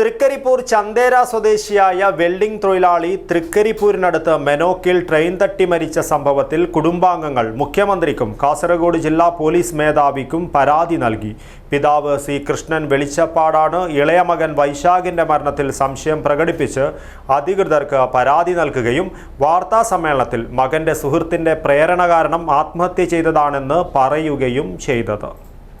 തൃക്കരിപ്പൂർ ചന്തേര സ്വദേശിയായ വെൽഡിംഗ് തൊഴിലാളി തൃക്കരിപ്പൂരിനടുത്ത് മെനോക്കിൽ ട്രെയിൻ തട്ടി മരിച്ച സംഭവത്തിൽ കുടുംബാംഗങ്ങൾ മുഖ്യമന്ത്രിക്കും കാസർഗോഡ് ജില്ലാ പോലീസ് മേധാവിക്കും പരാതി നൽകി. പിതാവ് സി കൃഷ്ണൻ വെളിച്ചപ്പാടാണ്. ഇളയ മകൻ വൈശാഖിന്റെ മരണത്തിൽ സംശയം പ്രകടിപ്പിച്ച് അധികൃതർക്ക് പരാതി നൽകുകയും വാർത്താ സമ്മേളനത്തിൽ മകന്റെ സുഹൃത്തിന്റെ പ്രേരണ കാരണം ആത്മഹത്യ ചെയ്തതാണെന്ന് പറയുകയും ചെയ്തത്.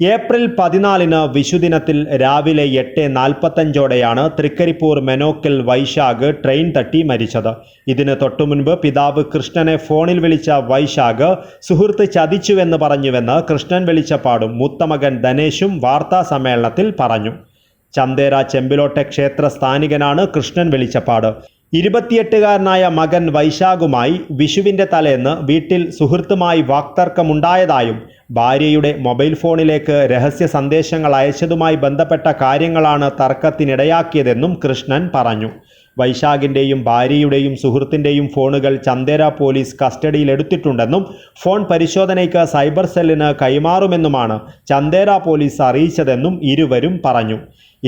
April പതിനാലിന് വിഷുദിനത്തിൽ രാവിലെ എട്ട് നാൽപ്പത്തഞ്ചോടെയാണ് തൃക്കരിപ്പൂർ മെനോക്കൽ വൈശാഖ് ട്രെയിൻ തട്ടി മരിച്ചത്. ഇതിന് തൊട്ടുമുൻപ് പിതാവ് കൃഷ്ണനെ ഫോണിൽ വിളിച്ച വൈശാഖ് സുഹൃത്ത് ചതിച്ചുവെന്ന് പറഞ്ഞുവെന്ന് കൃഷ്ണൻ വിളിച്ചപ്പാടും മുത്തമകൻ ധനേഷും വാർത്താ സമ്മേളനത്തിൽ പറഞ്ഞു. ചന്തേര ചെമ്പിലോട്ടെ ക്ഷേത്ര സ്ഥാനികനാണ് കൃഷ്ണൻ വെളിച്ചപ്പാട് ഇരുപത്തിയെട്ടുകാരനായ മകൻ വൈശാഖുമായി വിഷുവിന്റെ തലേന്ന് വീട്ടിൽ സുഹൃത്തുമായി വാക്തർക്കമുണ്ടായതായും ഭാര്യയുടെ മൊബൈൽ ഫോണിലേക്ക് രഹസ്യ സന്ദേശങ്ങൾ അയച്ചതുമായി ബന്ധപ്പെട്ട കാര്യങ്ങളാണ് തർക്കത്തിനിടയാക്കിയതെന്നും കൃഷ്ണൻ പറഞ്ഞു. വൈശാഖിന്റെയും ഭാര്യയുടെയും സുഹൃത്തിന്റെയും ഫോണുകൾ ചന്ദേര പോലീസ് കസ്റ്റഡിയിലെടുത്തിട്ടുണ്ടെന്നും ഫോൺ പരിശോധനയ്ക്ക് സൈബർ സെല്ലിന് കൈമാറുമെന്നുമാണ് ചന്ദേര പോലീസ് അറിയിച്ചതെന്നും ഇരുവരും പറഞ്ഞു.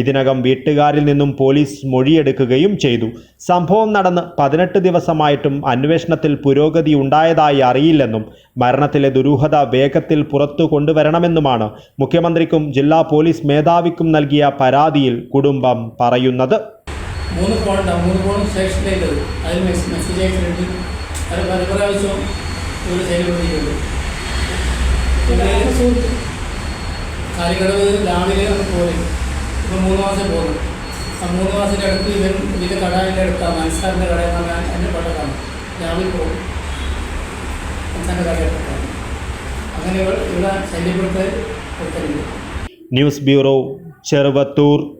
ഇതിനകം വീട്ടുകാരിൽ നിന്നും പോലീസ് മൊഴിയെടുക്കുകയും ചെയ്തു. സംഭവം നടന്ന് പതിനെട്ട് ദിവസമായിട്ടും അന്വേഷണത്തിൽ പുരോഗതി ഉണ്ടായതായി അറിയില്ലെന്നും മരണത്തിലെ ദുരൂഹത വേഗത്തിൽ പുറത്തു കൊണ്ടുവരണമെന്നുമാണ് മുഖ്യമന്ത്രിക്കും ജില്ലാ പോലീസ് മേധാവിക്കും നൽകിയ പരാതിയിൽ കുടുംബം പറയുന്നത്. മൂന്ന് ഫോൺ ഉണ്ടാവും മൂന്ന് ഫോണും സ്റ്റേഷനിലേക്കത് അതിൽ മെസ്സേജ് അയച്ചിട്ടുണ്ട്. അത് പല പ്രാവശ്യവും ഇവിടെ ശൈലപ്പെടുത്തിയിട്ടുണ്ട് കാലിക്കടവ് രാവിലെ നമുക്ക് ഇപ്പം മൂന്ന് മാസം പോകുന്നു. ആ മൂന്ന് മാസത്തിന്റെ അടുത്ത് ഇവൻ ഇതിന്റെ കടയുടെ അടുത്താണ് മനസ്സാറിന്റെ കടയിൽ നിന്നാണ് എന്റെ പട്ടത്താണ് രാവിലെ പോകും. കടയുടെ അടുത്താണ് അങ്ങനെ ഇവ- ഇവിടെ ശല്യപ്പെടുത്തൽ ന്യൂസ് ബ്യൂറോ ചെറുവത്തൂർ.